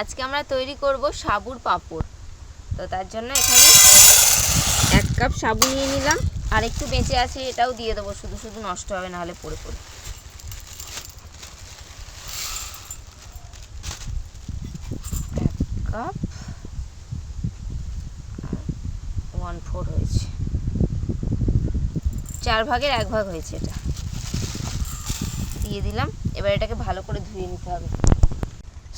আজকে আমরা তৈরি করব সাবুর পাঁপড়। তো তার জন্য এখানে এক কাপ সাবু নিয়ে নিলাম। আর একটু বেঁচে আছে এটাও দিয়ে দেবো, শুধু শুধু নষ্ট হবে না হলে পড়ে পড়ে। এক কাপ ওয়ান ফোর হয়েছে। চার ভাগের এক ভাগ হয়েছে এটা। দিয়ে দিলাম, এবার এটাকে ভালো করে ধুয়ে নিতে হবে।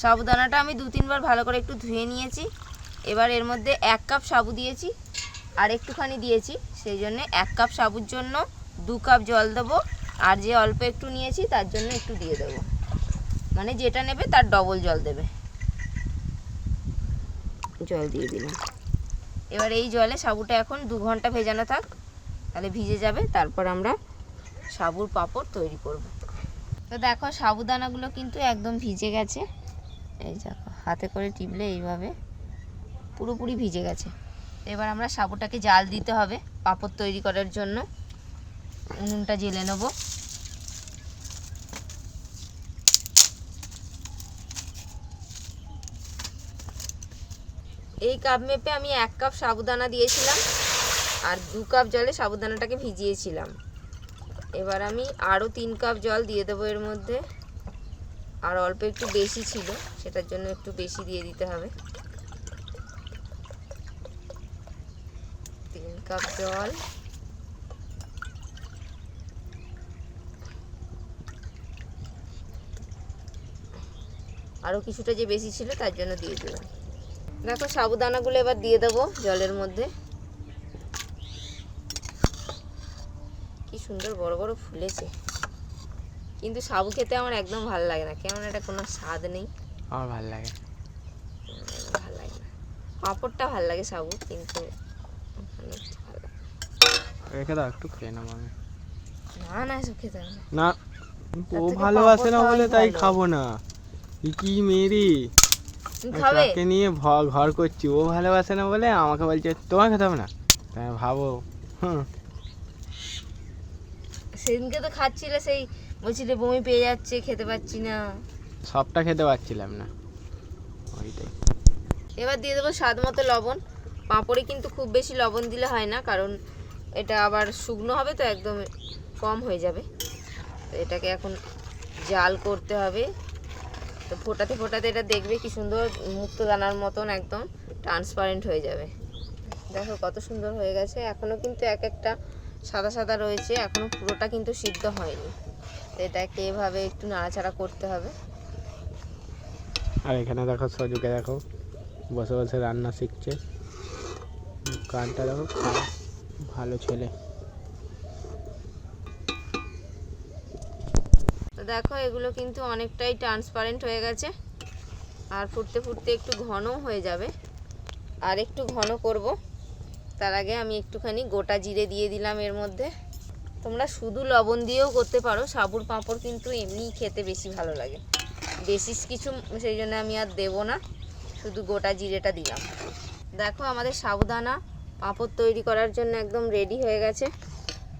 সাবুদানাটা আমি দু তিনবার ভালো করে একটু ধুয়ে নিয়েছি। এবার এর মধ্যে এক কাপ সাবু দিয়েছি, আর একটুখানি দিয়েছি। সেই জন্য এক কাপ সাবুর জন্য দু কাপ জল দেবো, আর যে অল্প একটু নিয়েছি তার জন্য একটু দিয়ে দেবো। মানে যেটা নেবে তার ডবল জল দেবে। জল দিয়ে দিলাম। এবার এই জলে সাবুটা এখন দু ঘণ্টা ভেজানো থাক, তাহলে ভিজে যাবে। তারপর আমরা সাবুর পাঁপড় তৈরি করব। তো দেখো, সাবুদানাগুলো কিন্তু একদম ভিজে গেছে। এই দেখো, হাতে করে টিপলে এইভাবে পুরোপুরি ভিজে গেছে। এবার আমরা সাবুটাকে জাল দিতে হবে পাপড় তৈরি করার জন্য। উনুনটা জেলে নেব। এই কাপ মেপে আমি এক কাপ সাবুদানা দিয়েছিলাম আর দু কাপ জলে সাবুদানাটাকে ভিজিয়েছিলাম। এবার আমি আরও তিন কাপ জল দিয়ে দেবো এর মধ্যে। আর অল্প একটু বেশি ছিল, সেটার জন্য একটু বেশি দিয়ে দিতে হবে। তিন কাপ জল। আরও কিছুটা যে বেশি ছিল, তার জন্য দিয়ে দিলাম। দেখো, সাবুদানাগুলো এবার দিয়ে দেবো জলের মধ্যে। কি সুন্দর বড় বড় ফুলেছে। কিন্তু সাবু খেতে আমার একদম ভালো লাগে না। কেমন এটা কোনো স্বাদ নেই। আমার ভালো লাগে। ভালো লাগে না। পাঁপড়টা ভালো লাগে সাবু কিন্তু লাগে। রেখে দাও একটু খেয়ে নেব আমি না। না এসব খেতে না। ও ভালোবাসে না বলে তাই খাব না। কি মেরি তাকে নিয়ে ঘর করছি। ও ভালোবাসে না বলে আমাকে বলছে তোমার খেতে হবে না? তাই ভাবো। হুম। সেদিনকে তো খাচ্ছিলে সেই বলছিলে বমি পেয়ে যাচ্ছে খেতে পাচ্ছি না। সবটা খেতে পারছিলাম না। ওইটাই। এবার দিয়ে দেবো স্বাদ মতো লবণ। পাঁপড়ে কিন্তু খুব বেশি লবণ দিলে হয় না কারণ এটা আবার শুকনো হবে তো একদম কম হয়ে যাবে। তো এটাকে এখন জাল করতে হবে। তো ফোটাতে ফোটাতে এটা দেখবে কি সুন্দর মুক্ত দানার মতন একদম ট্রান্সপারেন্ট হয়ে যাবে। দেখো কত সুন্দর হয়ে গেছে। এখনও কিন্তু এক একটা সাদা সাদা রয়েছে। এখনও পুরোটা কিন্তু সিদ্ধ হয়নি। তো এটাকে এভাবে একটু নাড়াচাড়া করতে হবে। আর এখানে দেখো সজুকে দেখো বসে বসে রান্না শিখছে। কানটা দেখো ভালো ছেলে। তো দেখো এগুলো কিন্তু অনেকটাই ট্রান্সপারেন্ট হয়ে গেছে। আর ফুটতে ফুটতে একটু ঘনও হয়ে যাবে। আর একটু ঘন করব। তার আগে আমি একটুখানি গোটা জিরে দিয়ে দিলাম এর মধ্যে। তোমরা শুধু লবণ দিয়েও করতে পারো সাবুর পাঁপড় কিন্তু এমনিই খেতে বেশি ভালো লাগে। বেশি কিছু সেই জন্য আমি আর দেবো না শুধু গোটা জিরেটা দিলাম। দেখো আমাদের সাবুদানা পাঁপড় তৈরি করার জন্য একদম রেডি হয়ে গেছে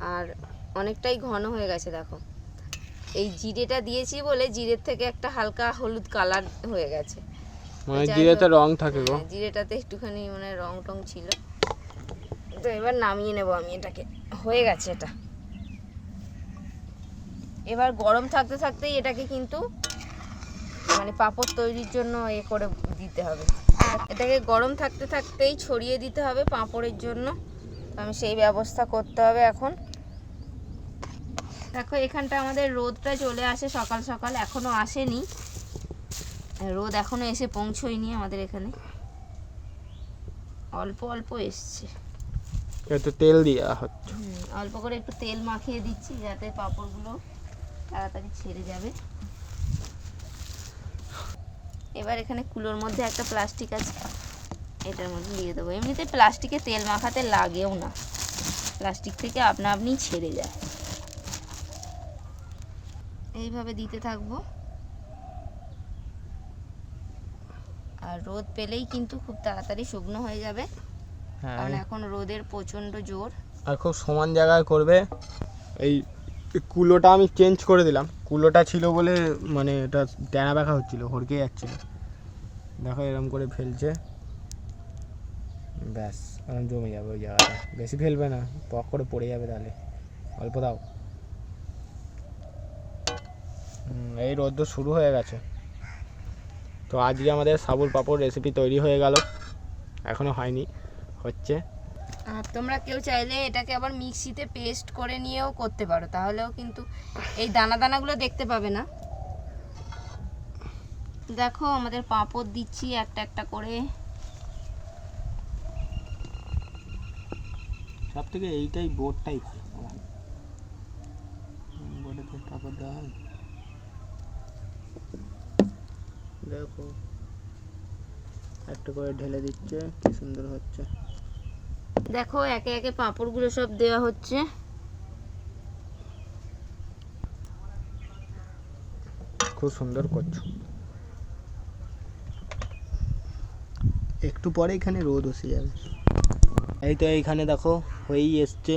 আর অনেকটাই ঘন হয়ে গেছে দেখো। এই জিরেটা দিয়েছি বলে জিরের থেকে একটা হালকা হলুদ কালার হয়ে গেছে। মানে জিরেতে রং থাকে গো। হ্যাঁ, জিরেটাতে একটুখানি মানে রং টং ছিল। তো এবার নামিয়ে নেব আমি এটাকে। হয়ে গেছে এটা। এবার গরম থাকতে থাকতেই এটাকে কিন্তু মানে পাঁপড় তৈরির জন্য এ করে দিতে হবে। এটাকে গরম থাকতে থাকতেই ছড়িয়ে দিতে হবে পাঁপড়ের জন্য। আমি সেই ব্যবস্থা করতে হবে এখন। দেখো এখানটা আমাদের রোদটা চলে আসে সকাল সকাল এখনও আসেনি। রোদ এখনও এসে পৌঁছয়নি আমাদের এখানে। অল্প অল্প এসছে। একটু তেল দেওয়া হচ্ছে। অল্প করে একটু তেল মাখিয়ে দিচ্ছি যাতে পাঁপড়গুলো তাড়াতাড়ি ছেড়ে যাবে। এবার এখানে কুলোর মধ্যে একটা প্লাস্টিক আছে এটার মধ্যে দিয়ে দেবো। এমনিতে প্লাস্টিকে তেল মাখাতে লাগেও না। প্লাস্টিক থেকে আপনা আপনি ছেড়ে যায়। এইভাবে দিতে থাকব। আর রোদ পেলেই কিন্তু খুব তাড়াতাড়ি শুকনো হয়ে যাবে। হ্যাঁ কারণ এখন রোদের প্রচণ্ড জোর। আর খুব সমান জায়গায় করবে এই কুলোটা আমি চেঞ্জ করে দিলাম। কুলোটা ছিল বলে মানে এটা ট্যানা ব্যাখা হচ্ছিল হরকে যাচ্ছিল। দেখো এরম করে ফেলছে। ব্যাস এরম জমে যাবে ওই জায়গাটা। বেশি ফেলবে না, পক করে পড়ে যাবে তাহলে। অল্প দাও। এই রোদ্দ শুরু হয়ে গেছে। তো আজকে আমাদের সাবুর পাপড় রেসিপি তৈরি হয়ে গেল। এখনও হয়নি, হচ্ছে। আর তোমরা কেউ চাইলে এটাকে আবার মিক্সিতে পেস্ট করে নিয়েও করতে পারো। তাহলেও কিন্তু এই দানা দানাগুলো দেখতে পাবে না। দেখো, আমাদের পাঁপড় দিচ্ছি একটা একটা করে। সব থেকে এইটাই বোর্ডটাই ভালো দেখো, একটা করে ঢেলে দিচ্ছে, কি সুন্দর হচ্ছে। দেখো একে একে পাঁপড়গুলো সব দেওয়া হচ্ছে। খুব সুন্দর করছ। একটু পরে এখানে রোদ বসে যাবে। এই তো এইখানে দেখো হয়েই এসছে।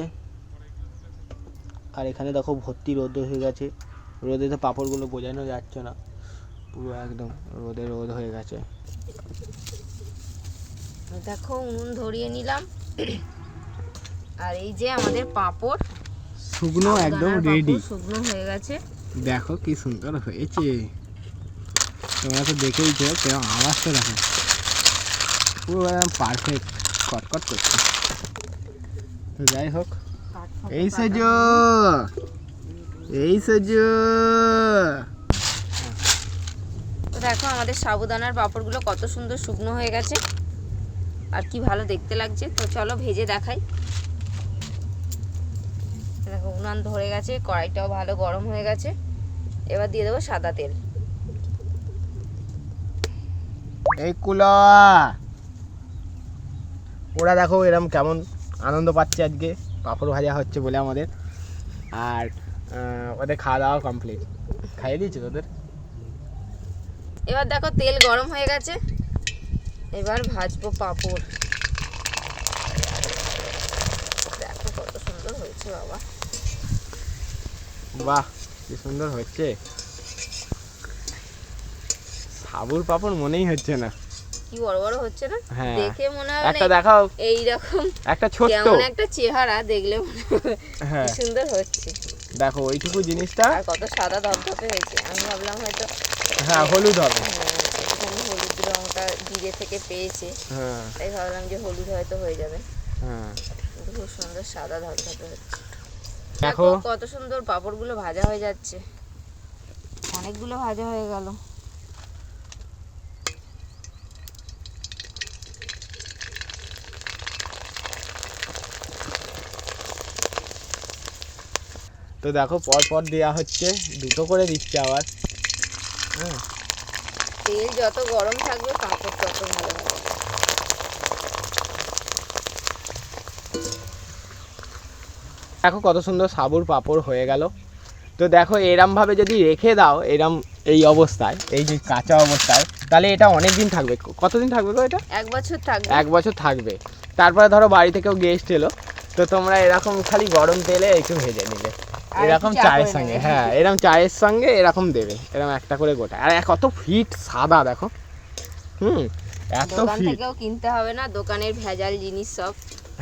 আর এখানে দেখো ভর্তি রোদ হয়ে গেছে। রোদে তো পাঁপড়গুলো বোঝানো যাচ্ছে না। পুরো একদম রোদে রোদ হয়ে গেছে। দেখো উনুন ধরিয়ে নিলাম। আর এই যে আমাদের পাঁপড় শুকনো একদম রেডি শুকনো হয়ে গেছে। দেখো কি সুন্দর হয়েছে। তোমরা তো দেখেইছো কেমন আওয়াজটা দেখো। পুরো একদম পারফেক্ট কটকট করছে। তো যাই হোক এই সেজো এই সেজো। দেখো আমাদের সাবুদানার পাঁপড়গুলো কত সুন্দর শুকনো হয়ে গেছে। আর কি ভালো দেখতে লাগছে। তো চলো ভেজে দেখাই। দেখো উনান ধরে গেছে কড়াইটাও ভালো গরম হয়ে গেছে। এবার দিয়ে দেবো সাদা তেল। এই কুলা! ওরা দেখো এরম কেমন আনন্দ পাচ্ছে আজকে। পাঁপড় ভাজা হচ্ছে বলে আমাদের। আর ওদের খাওয়া দাওয়া কমপ্লিট খাইয়ে দিয়েছ তোদের? এবার দেখো তেল গরম হয়ে গেছে। এবার ভাজবো পাঁপড়। দেখো কত সুন্দর হয়েছে বাবা। বাহ কি সুন্দর হচ্ছে সাবুর পাপড় মনেই হচ্ছে না। কি বড় বড় হচ্ছে না? হ্যাঁ। দেখে মনে হয় একটা দেখাও। এইরকম একটা ছোট্ট। কেমন একটা চেহারা দেখলে মনে হবে হ্যাঁ। কি সুন্দর হচ্ছে। দেখো ওইটুকু জিনিসটা আর কত সাদা ধপধপে হয়েছে। আমি ভাবলাম হয়তো হ্যাঁ হলুদ হবে। একটুখানি হলুদ রংটা জিরে থেকে পেয়েছে। হ্যাঁ। তাই ভাবলাম যে হলুদ হয়তো হয়ে যাবে। হ্যাঁ। খুব সুন্দর সাদা ধপধপে হচ্ছে। দেখো। দেখো কত সুন্দর পাঁপড়গুলো ভাজা হয়ে যাচ্ছে। অনেকগুলো ভাজা হয়ে গেল। তো দেখো পর পর দেওয়া হচ্ছে। দুটো করে দিচ্ছে আবার। হ্যাঁ। তেল যত গরম থাকবে পাঁপড় তত ভালো হবে। দেখো কত সুন্দর সাবুর পাপড় হয়ে গেল। তো দেখো এরমভাবে যদি রেখে দাও এরম এই অবস্থায় এই যে কাঁচা অবস্থায় তাহলে এটা অনেক দিন থাকবে। কতদিন থাকবে গো এটা? এক বছর থাকবে। এক বছর থাকবে। তারপরে ধরো বাড়ি থেকেও গেস্ট এলো। তো তোমরা এরকম খালি গরম তেলে একটু ভেজে নিলে। এরকম চায়ের সঙ্গে হ্যাঁ এরকম চায়ের সঙ্গে এরকম দেবে এরকম একটা করে গোটা। আর কত ফিট সাদা দেখো। হুম এত ফিট থেকেও কিনতে হবে না দোকানের ভেজাল জিনিস সব।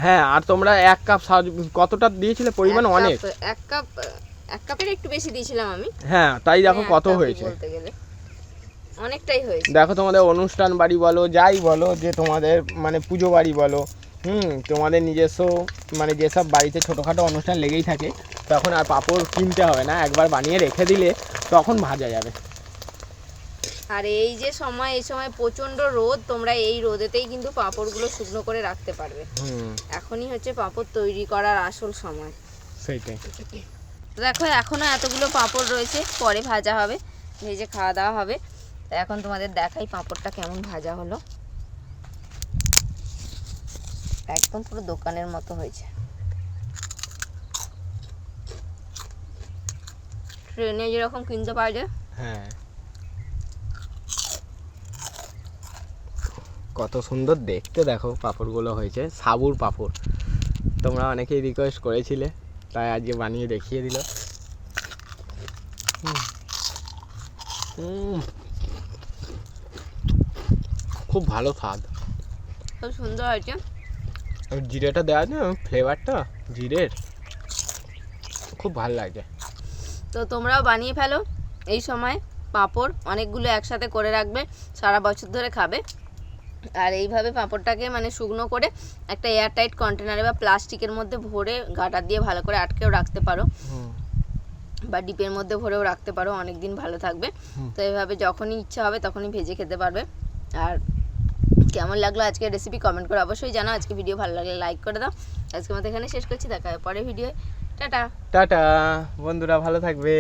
হ্যাঁ আর তোমরা এক কাপ কতটা দিয়েছিলে পরিমাণ অনেক? এক কাপ এক কাপের একটু বেশি দিয়েছিলাম আমি। হ্যাঁ তাই দেখো হ্যাঁ, কত হয়েছে। অনেকটাই হয়েছে। দেখো তোমাদের অনুষ্ঠান বাড়ি বলো যাই বলো যে তোমাদের মানে পুজো বাড়ি বলো হুম তোমাদের নিজস্ব মানে যেসব বাড়িতে ছোটোখাটো অনুষ্ঠান লেগেই থাকে তখন আর পাঁপড় কিনতে হবে না একবার বানিয়ে রেখে দিলে তখন ভাজা যাবে। আর এই যে সময় এই সময় প্রচণ্ড রোদ তোমরা এই রোদেতেই কিন্তু পাঁপড়গুলো শুকনো করে রাখতে পারবে। এখনই হচ্ছে পাঁপড় তৈরি করার আসল সময়। সেইটাই। দেখো এখনও এতগুলো পাঁপড় রয়েছে পরে ভাজা হবে ভেজে খাওয়া দাওয়া হবে। তো এখন তোমাদের দেখাই পাঁপড়টা কেমন ভাজা হলো। একদম পুরো দোকানের মতো হয়েছে। ট্রেনে যেরকম কিনতে যায় হ্যাঁ। কত সুন্দর দেখতে দেখো পাঁপড়গুলো হয়েছে সাবুর পাঁপড়। তোমরা অনেকেই রিকোয়েস্ট করেছিলে তাই আজকে বানিয়ে দেখিয়ে দিল। খুব ভালো স্বাদ। খুব সুন্দর হয়েছে। জিরেটা দেওয়া আছে ফ্লেভারটা জিরের। খুব ভালো লাগে। তো তোমরাও বানিয়ে ফেলো। এই সময় পাঁপড় অনেকগুলো একসাথে করে রাখবে সারা বছর ধরে খাবে। আর এইভাবে পাঁপড়টাকে মানে শুকনো করে একটা এয়ারটাইট কন্টেনারে বা প্লাস্টিকের মধ্যে ভরে গাটার দিয়ে ভালো করে আটকেও রাখতে পারো। বা ডিপের মধ্যে ভরেও রাখতে পারো অনেক দিন ভালো থাকবে। তো এইভাবে যখনই ইচ্ছা হবে তখনই ভেজে খেতে পারবে। আর কেমন লাগল আজকের রেসিপি কমেন্ট করে অবশ্যই জানাও। আজকে ভিডিও ভালো লাগলে লাইক করে দাও। আজকে মতো এখানে শেষ করছি। দেখা হবে পরের ভিডিও টাটা। টাটা। বন্ধুরা ভালো থাকবে।